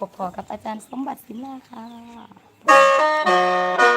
พบพอกับอาจารย์สมบัติศิลาค่ะ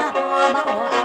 啊芒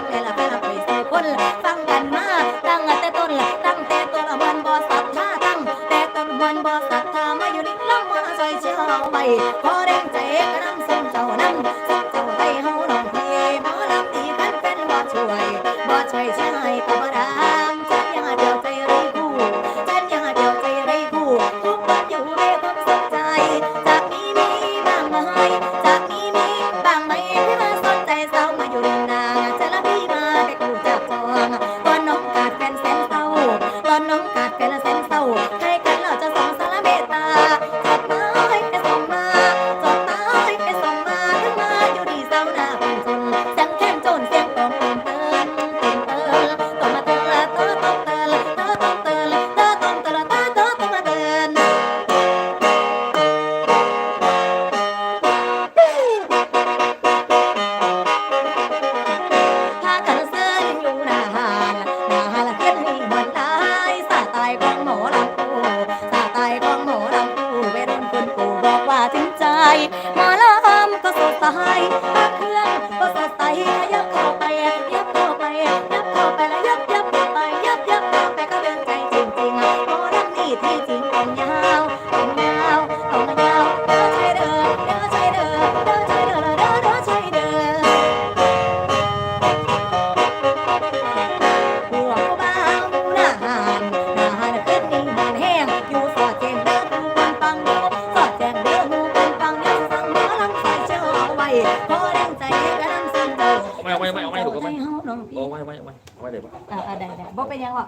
ายเครื่องภาษาไใยขยับออกไป เป็นยังวะ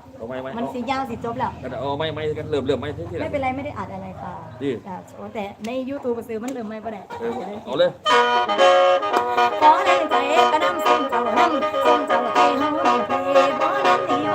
มันสียาวสีจบแล้วเอาไม่ไม่กันเริ่มเริ่มไม่ที่ที่ไม่เป็นไรไม่ได้อัดอะไรค่ะดีแต่ในยูทูบซื้อมันเริ่มไม่ประเด็นเอาเลยขอในใจกระนำซุ่นเจ้าน้ำซุ่นเจ้าที่ห้องเพลงบ่านนี่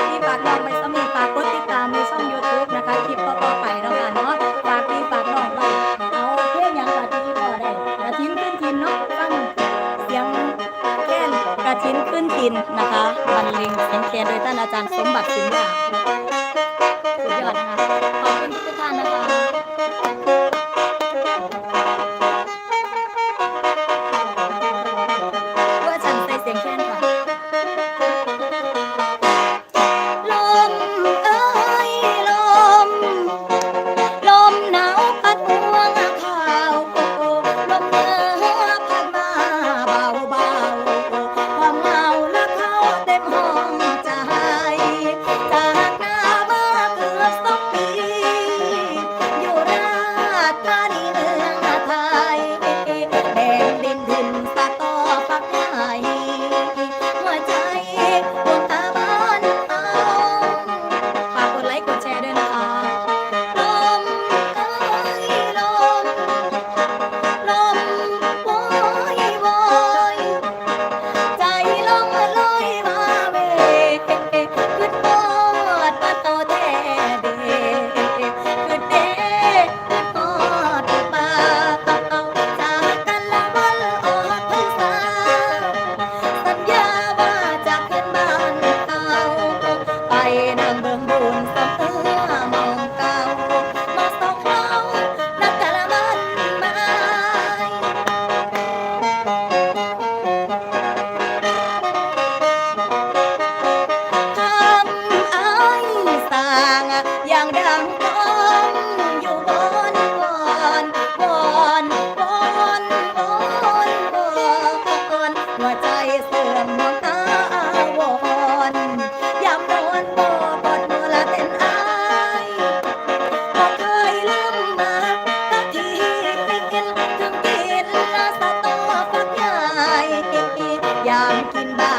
ปฏิบัติธรรม them home. rocking by.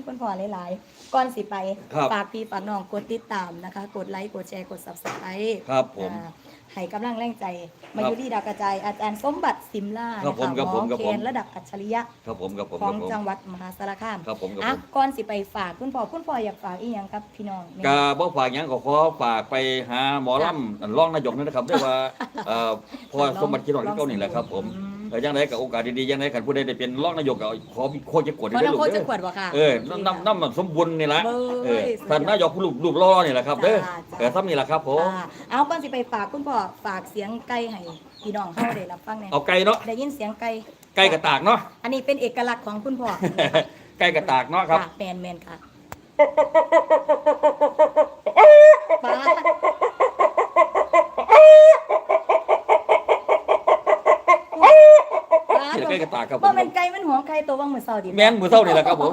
อบพระคุณคุณพ่อหลายๆ ก่อนสิไปครับฝากพี่ฝากน้องกดติดตามนะคะ กดไลค์กดแชร์กด subscribe ครับผม อ่าให้กำลังแรงใจ มาอยู่ที่ดาวกระจายอาจารย์สมบัติสิมล่าครับผมนะะครับผมหมครับอผมเคนระดับอัจฉริยะครับผมครับผมขคอรังบผม จังหวัดมหาสารคามครับผมครับอะผมก่อนสิไปฝากคุณพ่อคุณพ่ออยากฝากอีหยังครับพี่น้องเนี่ยกาบ่ฝากหยังก็ขอฝากไปหาหมอลำอันรองนายกนี่นะครับด้วยว่าเอ่อพอสมบัติคิดหน่อยที่เก้านี่แหละครับผม อืม เออยังไงกับโอกาสดีๆยังไงกันผู้ใดได้เป็นรองนายกก็ขอโคตรจะกดเพราะได้น้องลูกโคชเด้จะอขวดวะค่ะเออน้ำน้ำน้ำมันสมบูรณ์นี่แหละเบ้เออยสุดยอดท่านนายกผู้รูปรูปรอนี่แหละครับเด้อจ้าจ้าเออซ้ำนี่แหละครับผมอ่าเอาก่อนสิไปฝากคุณพ่อฝากเสียงไก่ให้พี่น้องเฮาได้รับฟังแหน่เอาไก่เนาะได้ยินเสียงไก่ไก่กระตากเนาะอันนี้เป็นเอกลักษณ์ของคุณพ่อไก่กระตากเนาะครับแมนแมนค่ะป้า ป้าที่ไก่กระตากครับผบ่มแม่นไก่มันหัวไก่ตัวว่างมือเศร้าดิแม่นมือเศร้านี่แหละครับผม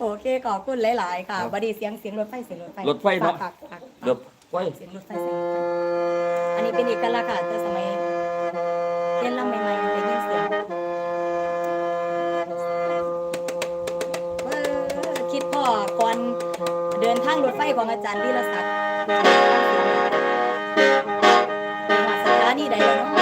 โอเคขอบคุณหลาย ๆ ค่ะครับบัดนี้เสียงเสียงรถไฟเสียงรถไฟรถไฟเนาะฝกฝากฝากเดี๋ยวไว้เสียงรถไฟเสียงรถไฟอันนี้เป็นเอกลักษณ์ค่ะแต่สมัยเรียนรำใหม่ๆได้ยินเสียงเออคิดพ่อก่อนเดินทางรถไฟของอาจารย์วิรศักดิ์สถานีใดแล้วเนาะ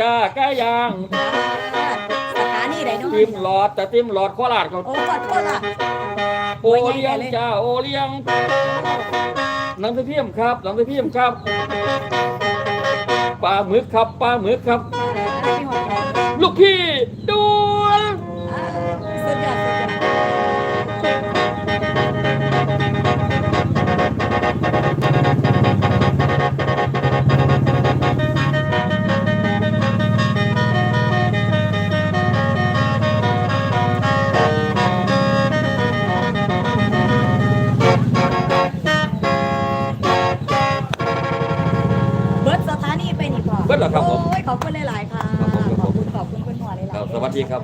จ้าไก่ย่างสถานีใดเนาะติมหลอดแต่ติมหลอดโคราชก็โอ้ขอโทษล่ะโอเลี้ยงจ้าโอเลี้ยงหนังสือพิมพ์ครับหนังสือพิมพ์ครับปลาหมึกครับปลาหมึกครับพี่หอยลูกพี่ดวลสุดยอดสุดยอด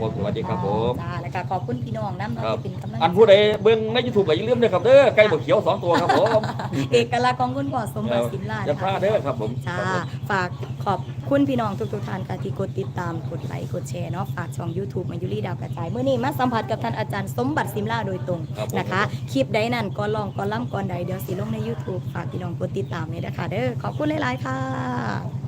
ผมสวัสดีครับผมจ้าแล้วก็ขอบคุณพี่น้องน้ำเนาะครับที่เป็นกำลังอันผู้ใดเบิ่งในยูทูบก็อย่าลืมเด้อครับเด้อไก่บดเขียวสองตัวครับผมเอกลักษณ์ของคุณพ่อสมบัติสินลาอย่าพลาดเด้อครับผมจ้าฝากขอบคุณพี่น้องทุกๆท่านค่ะที่กดติดตามกดไลค์กดแชร์เนาะฝากช่อง YouTube มายุรีดาวกระจายเมื่อนี้มาสัมผัสกับท่านอาจารย์สมบัติสิมลาโดยตรงครับผมนะคะคลิปใดนั่นก่อนลองก่อนล่ำก่อนใดเดี๋ยวสิลงใน YouTube ฝากพี่น้องกดติดตามเลยนะคะเด้อขอบคุณหลายๆค่ะ